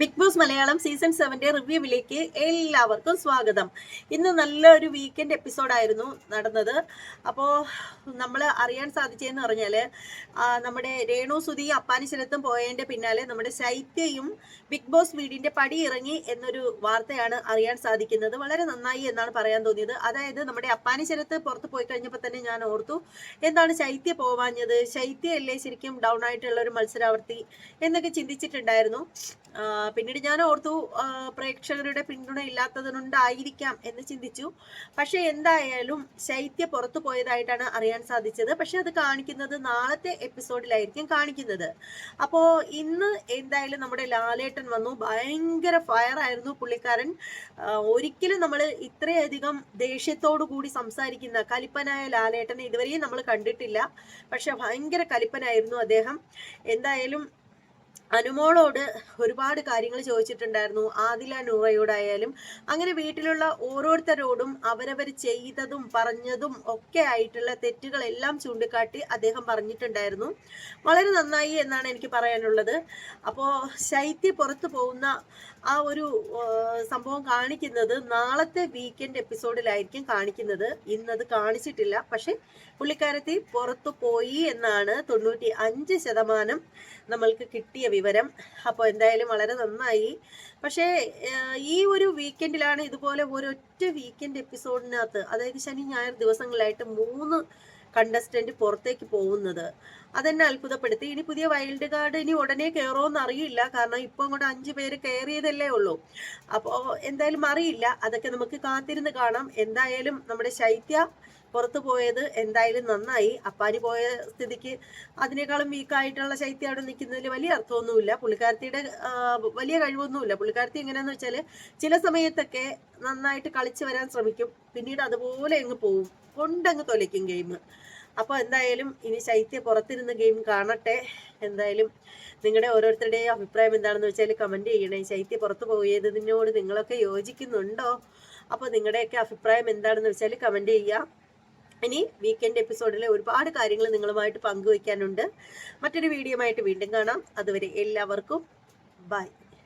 Big boss Malayalam season സെവന്റെ റിവ്യൂവിലേക്ക് എല്ലാവർക്കും സ്വാഗതം. ഇന്ന് നല്ലൊരു വീക്കെൻഡ് എപ്പിസോഡായിരുന്നു നടന്നത്. അപ്പോൾ നമ്മൾ അറിയാൻ സാധിച്ചതെന്ന് പറഞ്ഞാൽ നമ്മുടെ രേണു സുധി അപ്പാനിശ്വരത്തും പോയതിന്റെ പിന്നാലെ നമ്മുടെ ശൈത്യയും ബിഗ് ബോസ് വീടിന്റെ പടി ഇറങ്ങി എന്നൊരു വാർത്തയാണ് അറിയാൻ സാധിക്കുന്നത്. വളരെ നന്നായി എന്നാണ് പറയാൻ തോന്നിയത്. അതായത് നമ്മുടെ അപ്പാനിശ്വരത്ത് പുറത്ത് പോയി കഴിഞ്ഞപ്പോൾ തന്നെ ഞാൻ ഓർത്തു എന്താണ് ശൈത്യ പോവാഞ്ഞത്? ശൈത്യയല്ലേ ശരിക്കും ഡൗൺ ആയിട്ടുള്ള ഒരു മത്സരാവർത്തി എന്നൊക്കെ ചിന്തിച്ചിട്ടുണ്ടായിരുന്നു. പിന്നീട് ഞാൻ ഓർത്തു പ്രേക്ഷകരുടെ പിന്തുണ ഇല്ലാത്തതുകൊണ്ടായിരിക്കാം എന്ന് ചിന്തിച്ചു. പക്ഷെ എന്തായാലും ശൈത്യ പുറത്തു പോയതായിട്ടാണ് അറിയാൻ സാധിച്ചത്. പക്ഷെ അത് കാണിക്കുന്നത് നാളത്തെ എപ്പിസോഡിലായിരിക്കും കാണിക്കുന്നത്. അപ്പോൾ ഇന്ന് എന്തായാലും നമ്മുടെ ലാലേട്ടൻ വന്നു. ഭയങ്കര ഫയർ ആയിരുന്നു പുള്ളിക്കാരൻ ഒരിക്കലും നമ്മൾ ഇത്രയധികം ദേഷ്യത്തോടു കൂടി സംസാരിക്കുന്ന കലിപ്പനായ ലാലേട്ടനെ ഇതുവരെയും നമ്മൾ കണ്ടിട്ടില്ല. പക്ഷെ ഭയങ്കര കലിപ്പനായിരുന്നു അദ്ദേഹം. എന്തായാലും അനുമോളോട് ഒരുപാട് കാര്യങ്ങൾ ചോദിച്ചിട്ടുണ്ടായിരുന്നു. ആദില നൂറയോടായാലും അങ്ങനെ വീട്ടിലുള്ള ഓരോരുത്തരോടും അവരവർ ചെയ്തതും പറഞ്ഞതും ഒക്കെ ആയിട്ടുള്ള തെറ്റുകളെല്ലാം ചൂണ്ടിക്കാട്ടി അദ്ദേഹം പറഞ്ഞിട്ടുണ്ടായിരുന്നു. വളരെ നന്നായി എന്നാണ് എനിക്ക് പറയാനുള്ളത്. അപ്പോൾ ശൈത്യ പുറത്തു പോകുന്ന ആ ഒരു സംഭവം കാണിക്കുന്നത് നാളത്തെ വീക്കെൻഡ് എപ്പിസോഡിലായിരിക്കും കാണിക്കുന്നത്. ഇന്നത് കാണിച്ചിട്ടില്ല. പക്ഷെ പുള്ളിക്കാരത്തി പുറത്തു പോയി എന്നാണ് തൊണ്ണൂറ്റി അഞ്ച് ശതമാനം നമ്മൾക്ക് കിട്ടിയ വിവരം. അപ്പോൾ എന്തായാലും വളരെ നന്നായി. പക്ഷേ ഈ ഒരു വീക്കെൻഡിലാണ് ഇതുപോലെ ഒരൊറ്റ വീക്കെൻഡ് എപ്പിസോഡിനകത്ത് അതായത് ശനി ഞായർ ദിവസങ്ങളായിട്ട് മൂന്ന് കണ്ടസ്റ്റന്റ് പുറത്തേക്ക് പോകുന്നത്. അതെന്നെ അത്ഭുതപ്പെടുത്തി. ഇനി പുതിയ വൈൽഡ് കാർഡ് ഇനി ഉടനെ കയറുമെന്ന് അറിയില്ല. കാരണം ഇപ്പം അങ്ങോട്ട് അഞ്ച് പേര് കയറിയതല്ലേ ഉള്ളൂ. അപ്പോൾ എന്തായാലും അറിയില്ല. അതൊക്കെ നമുക്ക് കാത്തിരുന്ന് കാണാം. എന്തായാലും നമ്മുടെ ശൈത്യ പുറത്തു പോയത് എന്തായാലും നന്നായി. അപ്പാനി പോയ സ്ഥിതിക്ക് അതിനേക്കാളും വീക്കായിട്ടുള്ള ശൈത്യം അവിടെ നിൽക്കുന്നതിൽ വലിയ അർത്ഥമൊന്നുമില്ല. പുള്ളിക്കാരത്തിയുടെ വലിയ കഴിവൊന്നുമില്ല. പുള്ളിക്കാരത്തി എങ്ങനെയാന്ന് വെച്ചാൽ ചില സമയത്തൊക്കെ നന്നായിട്ട് കളിച്ചു വരാൻ ശ്രമിക്കും. പിന്നീട് അതുപോലെ അങ്ങ് പോവും. കൊണ്ടങ്ങ് തൊലയ്ക്കും ഗെയിം അപ്പോൾ എന്തായാലും ഇനി ശൈത്യ പുറത്തിരുന്ന് ഗെയിം കാണട്ടെ. എന്തായാലും നിങ്ങളുടെ ഓരോരുത്തരുടെയും അഭിപ്രായം എന്താണെന്ന് വെച്ചാൽ കമന്റ് ചെയ്യണേ. ശൈത്യ പുറത്ത് പോയതിനോട് നിങ്ങളൊക്കെ യോജിക്കുന്നുണ്ടോ? അപ്പോൾ നിങ്ങളുടെയൊക്കെ അഭിപ്രായം എന്താണെന്ന് വെച്ചാൽ കമന്റ് ചെയ്യുക. ഇനി വീക്കെൻഡ് എപ്പിസോഡിൽ ഒരുപാട് കാര്യങ്ങൾ നിങ്ങളുമായിട്ട് പങ്കുവയ്ക്കാനുണ്ട്. മറ്റൊരു വീഡിയോ ആയിട്ട് വീണ്ടും കാണാം. അതുവരെ എല്ലാവർക്കും ബൈ